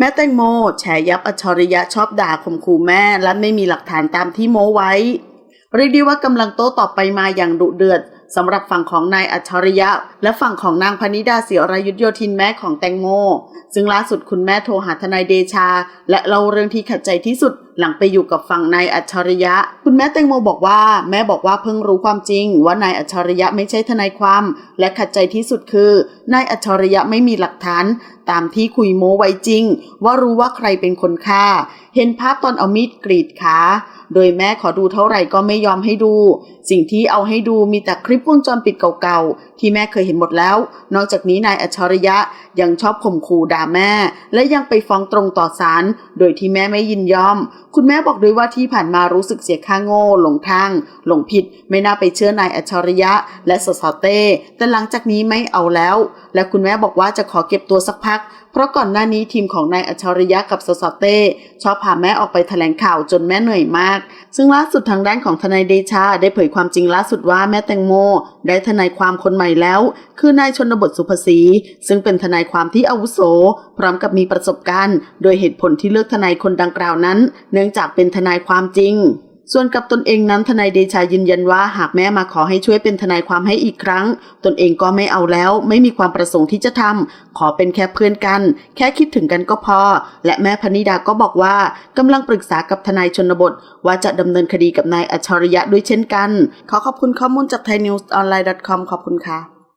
แม่แตงโมแฉยับอัจฉริยะชอบด่าข่มขู่แม่และไม่มีหลักฐานตามที่โม้ไว้ เรียกได้ว่ากำลังโต้ตอบไปมาอย่างดุเดือดสำหรับฝั่งของนายอัจฉริยะ และฝั่งของนางพนิดาเสียรายุทธโยธินแม่ของแตงโมซึ่งล่าสุดคุณแม่โทรหาทนายเดชา และเล่าเรื่องที่ขัดใจที่สุด หลังไปอยู่กับฝั่งนายอัจฉริยะ คุณแม่แตงโมบอกว่า แม่บอกว่าเพิ่งรู้ความจริง ว่านายอัจฉริยะไม่ใช่ทนายความ และขัดใจที่สุดคือนายอัจฉริยะไม่มีหลักฐาน ตามที่คุยโม้ไว้จริง ว่ารู้ว่าใครเป็นคนฆ่า เห็นภาพตอนเอามีดกรีดขาโดยแม่ขอดูเท่าไหร่ก็ไม่ยอมให้ดู สิ่งที่เอาให้ดูมีแต่คลิปวงจรปิดเก่าๆ ที่แม่เคยเห็นหมดแล้ว นอกจากนี้นายอัจฉริยะยังชอบข่มขู่ด่าแม่ และยังไปฟ้องตรงต่อศาลโดยที่แม่ไม่ยินยอมคุณแม่บอกด้วยว่าที่ผ่านมารู้สึกเสียค่าโง่ หลงทาง หลงผิด ไม่น่าไปเชื่อนายอัจฉริยะ และสสเต้ แต่หลังจากนี้ไม่เอาแล้ว และคุณแม่บอกว่าจะขอเก็บตัวสักพัก เพราะก่อนหน้านี้ทีมของนายอัจฉริยะกับสสเต้ชอบพาแม่ออกไปแถลงข่าวจนแม่เหนื่อยมาก ซึ่งล่าสุดทางด้านของทนายเดชาได้เผยความจริงล่าสุดว่าแม่แตงโม ได้ทนายความคนใหม่แล้ว คือนายชนบทสุภศรีซึ่งเป็นทนายความที่อาวุโส พร้อมกับมีประสบการณ์ โดยเหตุผลที่เลือกทนายคนดังกล่าวนั้น เนื่องจากเป็นทนายความจริง ส่วนกับตนเองนั้นทนายเดชายืนยันว่า หากแม่มาขอให้ช่วยเป็นทนายความให้อีกครั้ง ตนเองก็ไม่เอาแล้ว ไม่มีความประสงค์ที่จะทำขอเป็นแค่เพื่อนกัน แค่คิดถึงกันก็พอ และแม่พนิดาก็บอกว่ากำลังปรึกษากับทนายชนบท ว่าจะดำเนินคดีกับนายอัจฉริยะด้วยเช่นกัน ขอขอบคุณข้อมูลจากไทยนิวส์ออนไลน์ .com ขอบคุณค่ะ